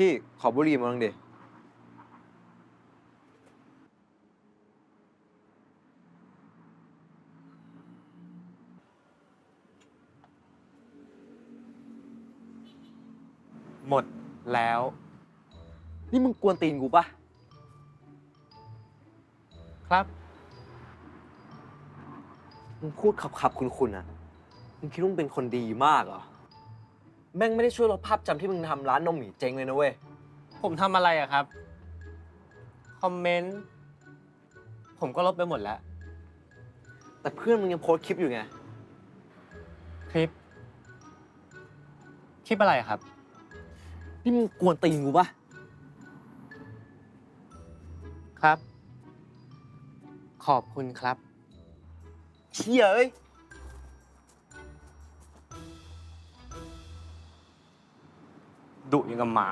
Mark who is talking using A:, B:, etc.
A: พี่ขอบุหรี่มาลองดิ
B: หมดแล้ว
A: นี่มึงกวนตีนกูปะ
B: ครับ
A: มึงพูดขับขับๆคุณคุณอะมึงคิดว่ามึงเป็นคนดีมากเหรอ แม่งไม่ได้ช่วยลดภาพจำที่มึงทำร้านนมหมีเจ๊งเลยนะเว้ย
B: ผมทำอะไรอะครับ คอมเมนต์ ผมก็ลบไปหมดแล้ว
A: แต่เพื่อนมึงยังโพสต์คลิปอยู่ไง
B: คลิป คลิปอะไรครับ
A: นี่มึงกวนตีนกูปะ
B: ครับ ขอบคุณครับ
A: เชี่ยเอ้ย
B: ดุอย่างกับหมา